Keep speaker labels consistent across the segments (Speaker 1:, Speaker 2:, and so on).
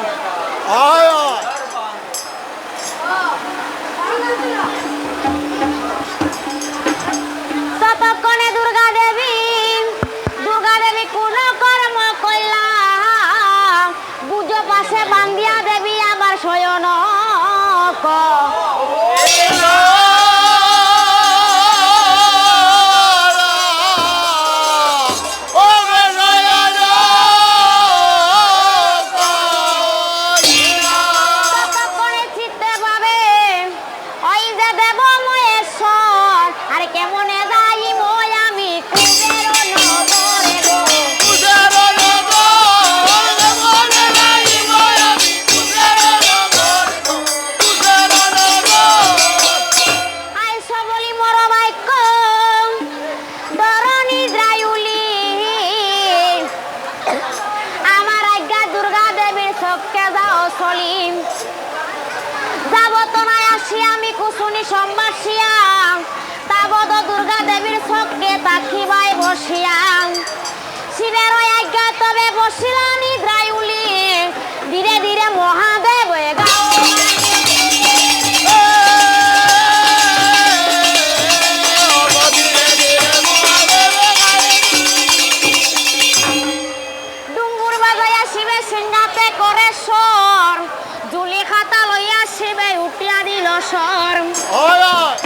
Speaker 1: 六。哎呀！哦，完了这。আমি কুসুনি সম্বাসিয়া তাবদ দুর্গা দেবীর চক্ষে তাকিবাই বসিয়া। শিবের আজ্ঞা তবে বসিলা নিদ্রায়ুলি। ধীরে ধীরে মহাদেব করে সর জুলি খাতা লইয়া শিবে উঠিয়া দিল সর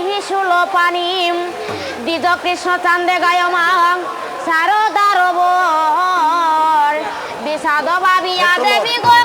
Speaker 1: নাহি শুল পানি। দ্বিজ কৃষ্ণ চান্দে গায় মা সারদার বর বিষাদ ভাবিয়া দেবী গো